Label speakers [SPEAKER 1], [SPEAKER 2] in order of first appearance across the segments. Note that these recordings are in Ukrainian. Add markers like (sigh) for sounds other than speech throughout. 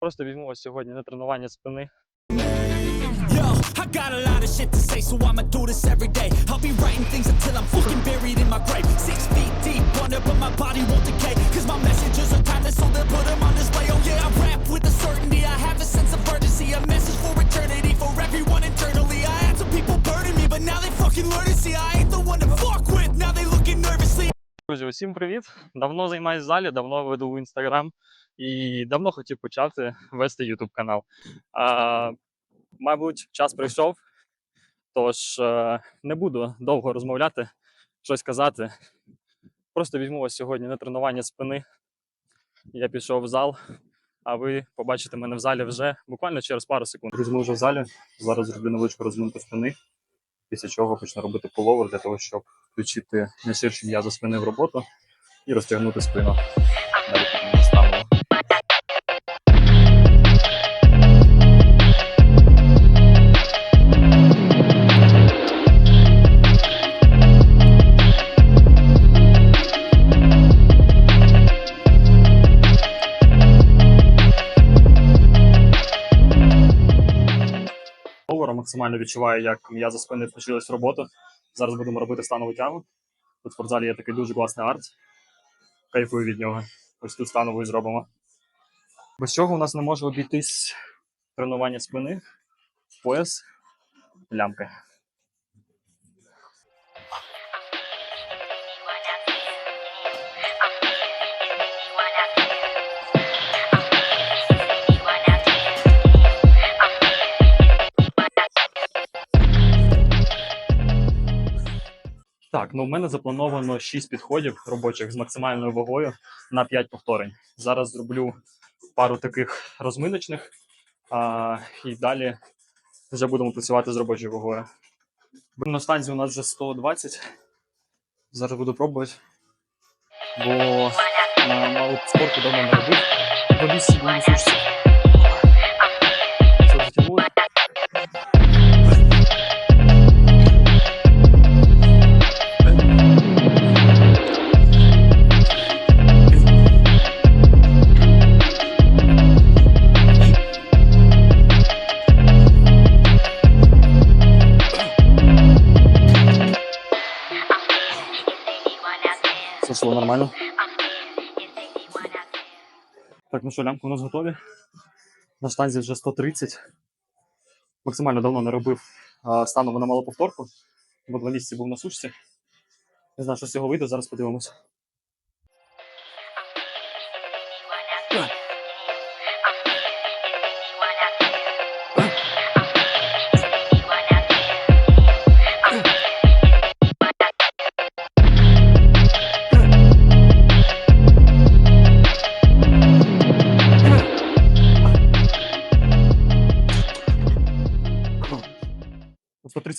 [SPEAKER 1] Просто візьму вас сьогодні на тренування спини.
[SPEAKER 2] Yo, I got a lot of shit to say, so I'ma do this every day. I'll be writing things until I'm fucking buried in my grave. Six feet deep under, but my body won't decay. Cause my messages are
[SPEAKER 1] усім привіт! Давно займаюсь в залі, давно веду інстаграм і давно хотів почати вести Ютуб канал. А, мабуть, час прийшов, тож е, не буду довго розмовляти, щось казати. Просто візьму вас сьогодні на тренування спини. Я пішов в зал, а ви побачите мене в залі вже буквально через пару секунд. Друзі, ми вже в залі. Зараз зроблю невеличку розминку спини, після чого почну робити пуловер для того, щоб включити найширші м'язи спини в роботу і розтягнути спину. Максимально відчуваю, як м'язи спини включились в роботу. Зараз будемо робити станову тягу. Тут в спортзалі є такий дуже класний арт. Кайфую від нього. Ось тут станову і зробимо. Без чого у нас не може обійтись тренування спини, пояс, лямки. Ну в мене заплановано 6 підходів робочих з максимальною вагою на 5 повторень. Зараз зроблю пару таких розминочних, а, і далі вже будемо працювати з робочою вагою. На станції у нас вже 120. Зараз буду пробувати. Бо на мало спорту давно не робив. По лісі буду сушці. Все Все нормально. Так, ну що, лямку у нас готові. На штанзі вже 130. Максимально давно не робив станом на малоповторку. бо два місяці був на сушці. Не знаю, що з цього вийде, зараз подивимось.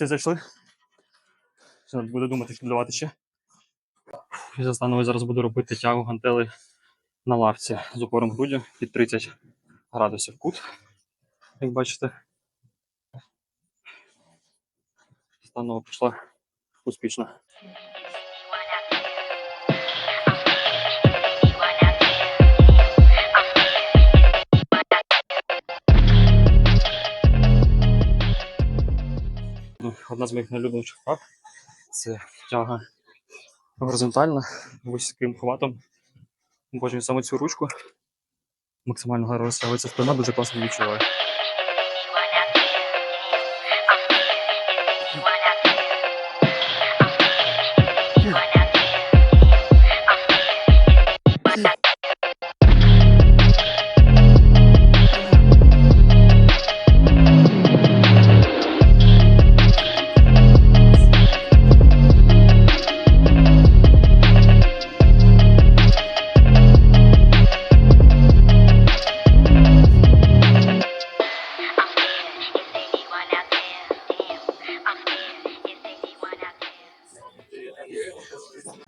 [SPEAKER 1] 130 зайшли. Треба буде думати, що додавати ще. Після станови зараз буду робити тягу гантели на лавці з опором груді під 30 градусів кут. Як бачите. Станова пішла успішно. Одна з моїх найлюбленіших вправ це тяга горизонтальна вузьким хватом. Бачимо саме цю ручку. Максимально гарно розтягується спина, дуже класно відчуваю.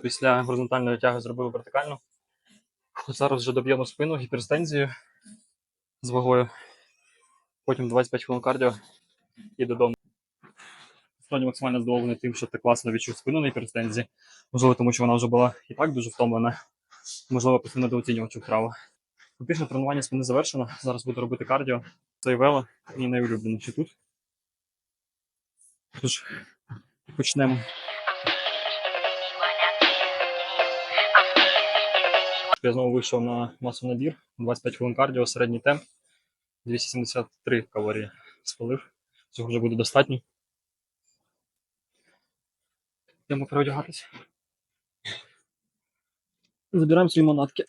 [SPEAKER 1] Після горизонтальної тяги зробив вертикальну. Зараз вже доб'ємо спину гіперстензію з вагою. Потім 25 хвилин кардіо і додому. Сьогодні максимально задоволений тим, що ти класно відчув спину на гіперстензії. Можливо, тому що вона вже була і так дуже втомлена. Можливо, просто недооцінював цю вправу. Фактично тренування спини завершено. Зараз буду робити кардіо. Це і вело, і найулюбленіші тут. Тож, почнемо. Я знову вийшов на масу набір. 25 хвилин кардіо, середній темп. 273 калорії спалив. Цього вже буде достатньо. Йдемо переодягатися. Забираємо свої манатки.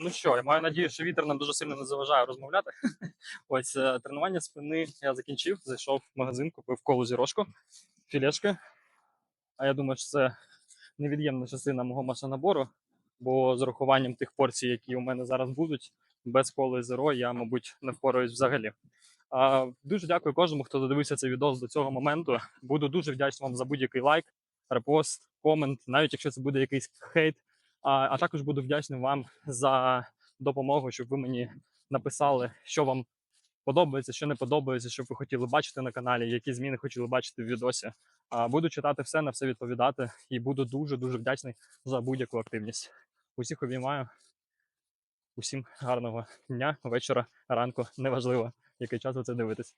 [SPEAKER 1] Ну що, я маю надію, що вітер нам дуже сильно не заважає розмовляти. (laughs) Ось е, тренування спини я закінчив, зайшов в магазин, купив колу зірошку, філешки. А я думаю, що це невід'ємна частина мого масонабору, бо з урахуванням тих порцій, які у мене зараз будуть, без коли зеро я, мабуть, не впораюсь взагалі. А, дуже дякую кожному, хто додивився цей відео до цього моменту. Буду дуже вдячний вам за будь-який лайк, репост, комент, навіть якщо це буде якийсь хейт. А, а також буду вдячний вам за допомогу, щоб ви мені написали, що вам подобається, що не подобається, що ви хотіли бачити на каналі, які зміни хотіли бачити в відосі. Буду читати все, на все відповідати, і буду дуже дуже вдячний за будь-яку активність. Усіх обіймаю. Усім гарного дня, вечора, ранку, неважливо, який час ви це дивитесь.